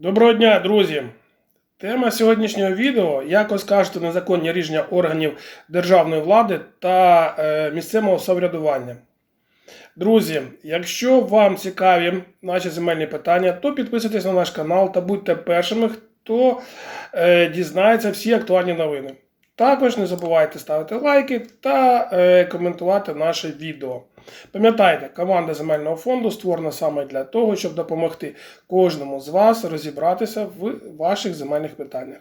Доброго дня, друзі! Тема сьогоднішнього відео як оскаржити незаконні рішення органів державної влади та е, місцевого самоврядування. Друзі, якщо вам цікаві наші земельні питання, то підписуйтесь на наш канал та будьте першими, хто е, дізнається всі актуальні новини. Також не забувайте ставити лайки та е, коментувати наше відео. Пам'ятайте, команда земельного фонду створена саме для того, щоб допомогти кожному з вас розібратися в ваших земельних питаннях.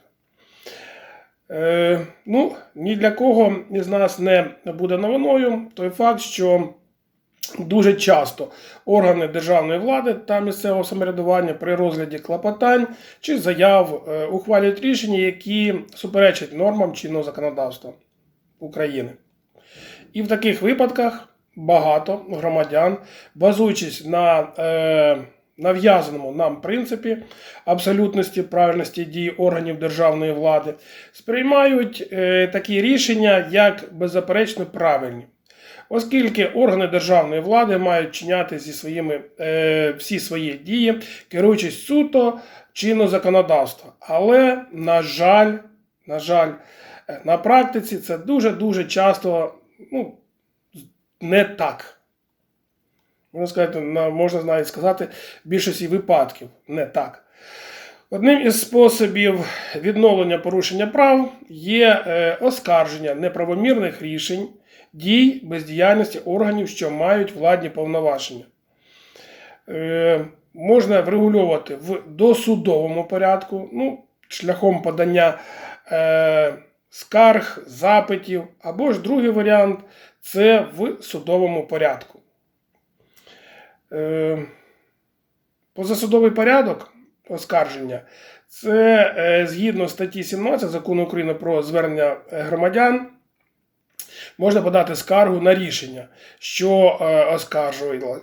Е, ну, ні для кого із нас не буде новиною той факт, що дуже часто органи державної влади та місцевого самоврядування при розгляді клопотань чи заяв е, ухвалюють рішення, які суперечать нормам чинного законодавства України. І в таких випадках багато громадян, базуючись на е, нав'язаному нам принципі абсолютності правильності дій органів державної влади, сприймають е, такі рішення як беззаперечно правильні. Оскільки органи державної влади мають чиняти зі своїми, е, всі свої дії, керуючись суто чинно законодавства. Але, на жаль, на жаль, е, на практиці це дуже-дуже часто ну, не так. Можна сказати, можна навіть сказати, в більшості випадків не так. Одним із способів відновлення порушення прав є е, оскарження неправомірних рішень, дій, бездіяльності органів, що мають владні повноваження. Е, Можна врегульовувати в досудовому порядку, ну, шляхом подання е, скарг, запитів, або ж другий варіант це в судовому порядку. Е, Позасудовий порядок оскарження це е, згідно статті 17 закону України про звернення громадян. Можна подати скаргу на рішення, що е,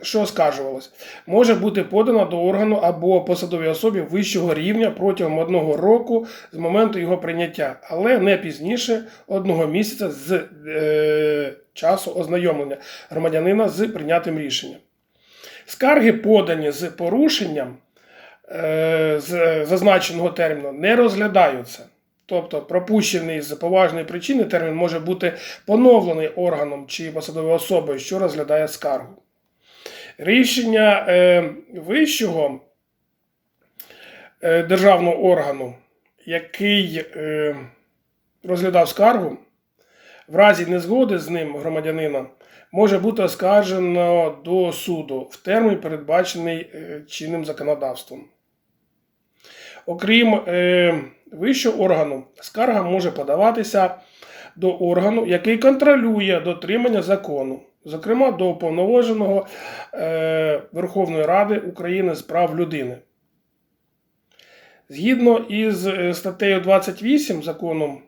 що оскаржувалось, може бути подано до органу або посадовій особі вищого рівня протягом одного року з моменту його прийняття, але не пізніше одного місяця з е, часу ознайомлення громадянина з прийнятим рішенням. Скарги, подані з порушенням е, з зазначеного терміну, не розглядаються. Тобто пропущений з поважної причини термін може бути поновлений органом чи посадовою особою, що розглядає скаргу. Рішення е, вищого е, державного органу, який е, розглядав скаргу, в разі незгоди з ним громадянина може бути оскаржено до суду в термін, передбачений чинним законодавством. Окрім вищого органу, скарга може подаватися до органу, який контролює дотримання закону, зокрема до уповноваженого е, Верховної Ради України з прав людини. Згідно із е, статтею 28 закону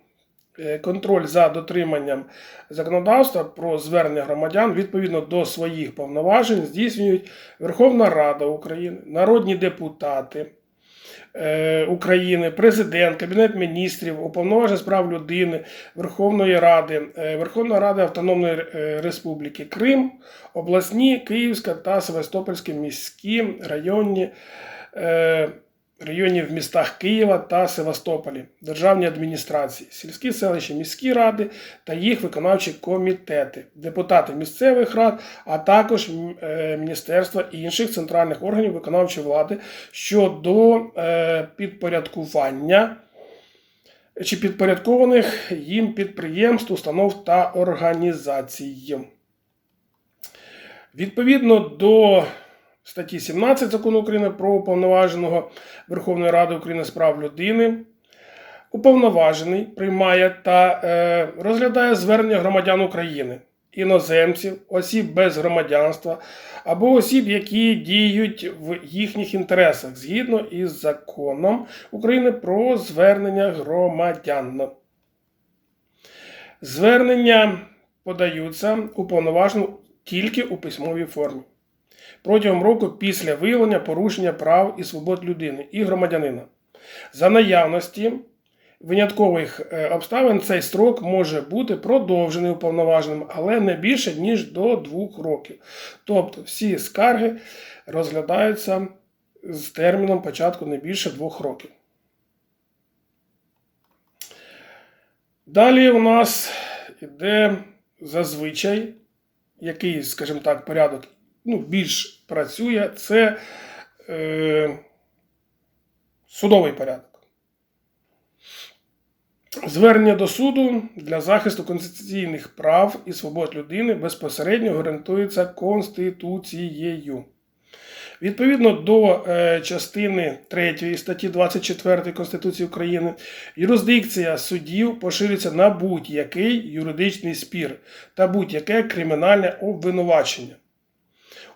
е, контроль за дотриманням законодавства про звернення громадян відповідно до своїх повноважень здійснюють Верховна Рада України, народні депутати. Е, України, президент, Кабінет міністрів, уповноважений з прав людини, Верховної Ради, Верховної Верховна Рада Автономної е, Республіки Крим, обласні, Київська та Севастопольські міські районні. Районів в містах Києва та Севастополі, державні адміністрації, сільські селища, міські ради та їх виконавчі комітети, депутати місцевих рад, а також е, міністерства і інших центральних органів виконавчої влади щодо е, підпорядкування чи підпорядкованих їм підприємств, установ та організацій. Відповідно до статті 17 закону України про уповноваженого Верховної Ради України з прав людини. Уповноважений приймає та е, розглядає звернення громадян України, іноземців, осіб без громадянства або осіб, які діють в їхніх інтересах згідно із законом України про звернення громадян. Звернення подаються уповноваженим тільки у письмовій формі протягом року після виявлення порушення прав і свобод людини і громадянина. За наявності виняткових е, обставин цей строк може бути продовжений уповноваженим, але не більше, ніж до двох років. Тобто всі скарги розглядаються з терміном початку не більше двох років. Далі у нас йде зазвичай, який, скажімо так, порядок ну, більш працює, це е, судовий порядок. Звернення до суду для захисту конституційних прав і свобод людини безпосередньо гарантується Конституцією. Відповідно до е, частини 3 статті 24 Конституції України, юрисдикція судів поширюється на будь-який юридичний спір та будь-яке кримінальне обвинувачення.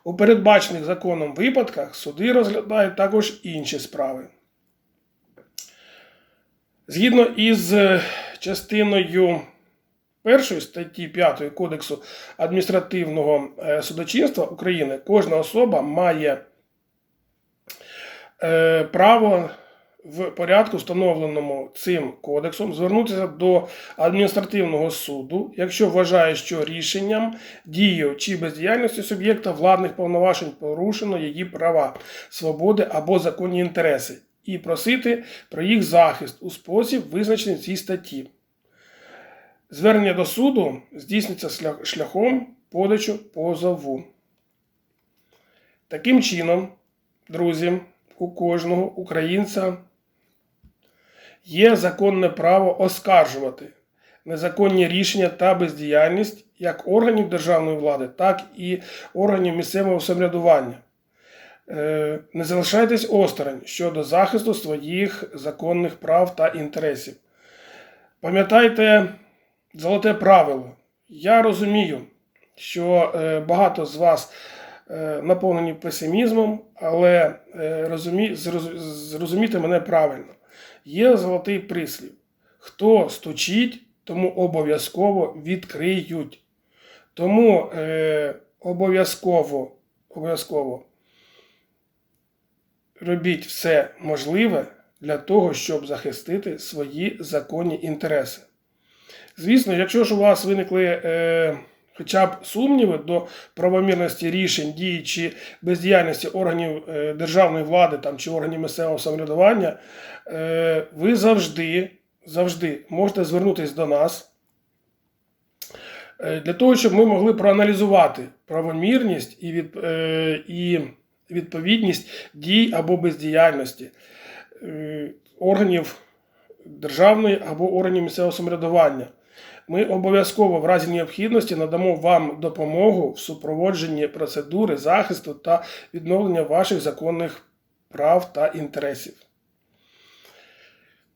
У передбачених законом випадках суди розглядають також інші справи. Згідно із е, частиною 1 статті 5 Кодексу адміністративного е, судочинства України, кожна особа має е, право в порядку, встановленому цим кодексом, звернутися до адміністративного суду, якщо вважає, що рішенням, дією чи бездіяльністю суб'єкта владних повноважень порушено її права, свободи або законні інтереси, і просити про їх захист у спосіб, визначений в цій статті. Звернення до суду здійснюється шляхом подачу позову. Таким чином, друзі, у кожного українця є законне право оскаржувати незаконні рішення та бездіяльність як органів державної влади, так і органів місцевого самоврядування. Е, Не залишайтесь осторонь щодо захисту своїх законних прав та інтересів. Пам'ятайте золоте правило. Я розумію, що е, багато з вас наповнені песимізмом, але е, розумі, зроз- зрозумійте мене правильно. Є золотий прислів. Хто стучить, тому обов'язково відкриють. Тому е, обов'язково, обов'язково робіть все можливе для того, щоб захистити свої законні інтереси. Звісно, якщо ж у вас виникли е, хоча б сумніви до правомірності рішень, дій чи бездіяльності органів е, державної влади там, чи органів місцевого самоврядування, е, ви завжди, завжди можете звернутися до нас е, для того, щоб ми могли проаналізувати правомірність і, від, і відповідність дій або бездіяльності органів державної або органів місцевого самоврядування. Ми обов'язково в разі необхідності надамо вам допомогу в супроводженні процедури захисту та відновлення ваших законних прав та інтересів.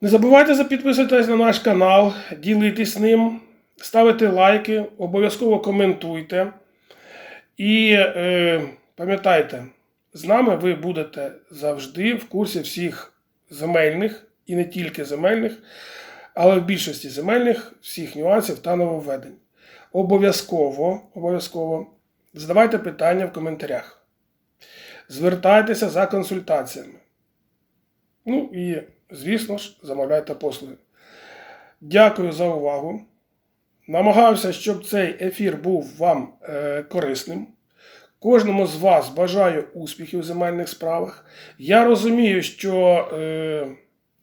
Не забувайте за підписуватись на наш канал, ділитись ним, ставити лайки, обов'язково коментуйте. І е, пам'ятайте, з нами ви будете завжди в курсі всіх земельних і не тільки земельних, але в більшості земельних всіх нюансів та нововведень. Обов'язково, обов'язково задавайте питання в коментарях. Звертайтеся за консультаціями. Ну і, звісно ж, замовляйте послуги. Дякую за увагу. Намагався, щоб цей ефір був вам е, корисним. Кожному з вас бажаю успіхів у земельних справах. Я розумію, що е,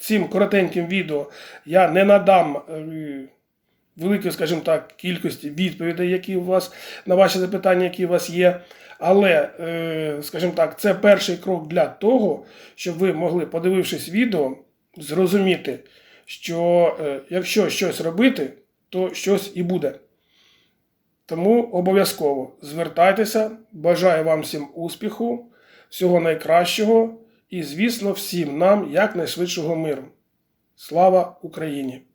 цим коротеньким відео я не надам е, великої, скажімо так, кількості відповідей, які у вас на ваші запитання, які у вас є. Але, е, скажімо так, це перший крок для того, щоб ви могли, подивившись відео, зрозуміти, що е, якщо щось робити, то щось і буде. Тому обов'язково звертайтеся. Бажаю вам всім успіху, всього найкращого і, звісно, всім нам якнайшвидшого миру. Слава Україні!